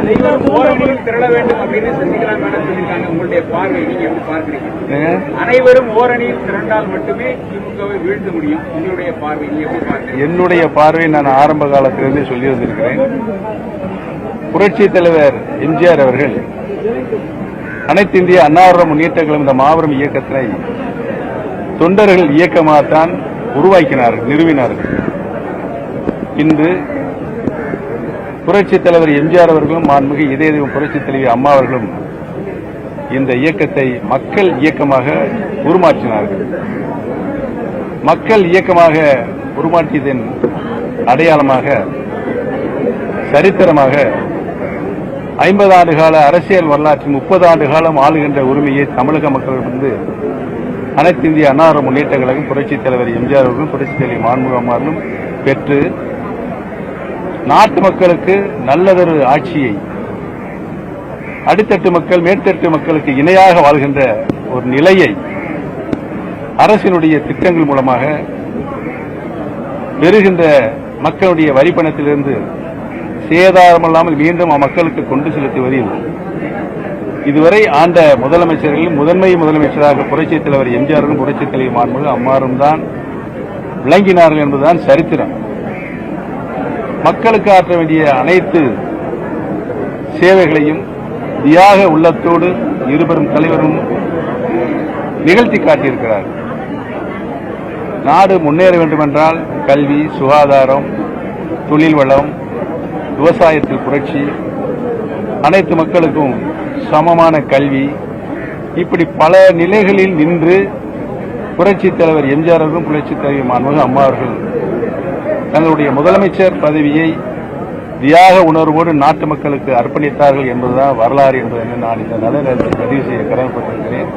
அனைவரும் ஓரணியில் திரள வேண்டும் அப்படின்னு சசிகலா மேடம் சொல்லியிருக்காங்க. உங்களுடைய பார்வை நீங்க எப்படி பார்க்கிறீங்க? ஏங்க? அனைவரும் ஓரணியில் திரண்டால் மட்டுமே திமுகவை வீழ்த்த முடியும். உங்களுடைய பார்வை நீங்க எப்படி பார்க்கிறீங்க? என்னுடைய பார்வை நான் ஆரம்ப காலத்திலிருந்தே சொல்லி வந்திருக்கிறேன். புரட்சி தலைவர் எம்ஜிஆர் அவர்கள் அனைத்து இந்திய அன்னார முன்னேற்ற கழகம் இந்த மாபெரும் இயக்கத்தினை தொண்டர்கள் இயக்கமாகத்தான் உருவாக்கினார்கள் நிறுவினார்கள். இன்று புரட்சித் தலைவர் எம்ஜிஆர் அவர்களும் மாண்புமிகு இதய தெய்வம் தலைவி அம்மா அவர்களும் இந்த இயக்கத்தை மக்கள் இயக்கமாக உருமாற்றினார்கள். மக்கள் இயக்கமாக உருமாற்றியதன் அடையாளமாக சரித்திரமாக ஐம்பது ஆண்டு கால அரசியல் வரலாற்றில் முப்பது ஆண்டு காலம் ஆளுகின்ற உரிமையை தமிழக மக்களிடமிருந்து அனைத்து இந்திய அன்னார முன்னேற்ற கழகம் புரட்சித் தலைவர் எம்ஜிஆர் அவர்களும் புரட்சித் தலைவர் மாண்புமிகு அம்மார்களும் பெற்று நாட்டு மக்களுக்கு நல்லதொரு ஆட்சியை அடித்தட்டு மக்கள் மேற்தட்டு மக்களுக்கு இணையாக வாழ்கின்ற ஒரு நிலையை அரசினுடைய திட்டங்கள் மூலமாக பெறுகின்ற மக்களுடைய வரிப்பணத்திலிருந்து சேதாரமில்லாமல் மீண்டும் மக்களுக்கு கொண்டு செலுத்துவதில் இதுவரை ஆண்ட முதலமைச்சர்களில் முதன்மை முதலமைச்சராக புரட்சித் தலைவர் எம்ஜிஆரும் புரட்சித் தலைவர் மாண்புகள் அம்மாரும் தான் விளங்கினார்கள் என்பதுதான் சரித்திரம். மக்களுக்கு ஆற்ற வேண்டிய அனைத்து சேவைகளையும் தியாக உள்ளத்தோடு இருபெரும் தலைவரும் நிகழ்த்தி காட்டியிருக்கிறார். நாடு முன்னேற வேண்டுமென்றால் கல்வி சுகாதாரம் தொழில் வளம் விவசாயத்தில் புரட்சி அனைத்து மக்களுக்கும் சமமான கல்வி இப்படி பல நிலைகளில் நின்று புரட்சித் தலைவர் எம்ஜிஆர் அவர்களும் புரட்சித் தலைவர் மாண்புமிகு அம்மா அவர்கள் தங்களுடைய முதலமைச்சர் பதவியை தியாக உணர்வோடு நாட்டு மக்களுக்கு அர்ப்பணித்தார்கள் என்பதுதான் வரலாறு என்பதை நான் இந்த நல்ல நேரத்தில் பதிவு செய்ய கடமைப்பட்டிருக்கிறேன்.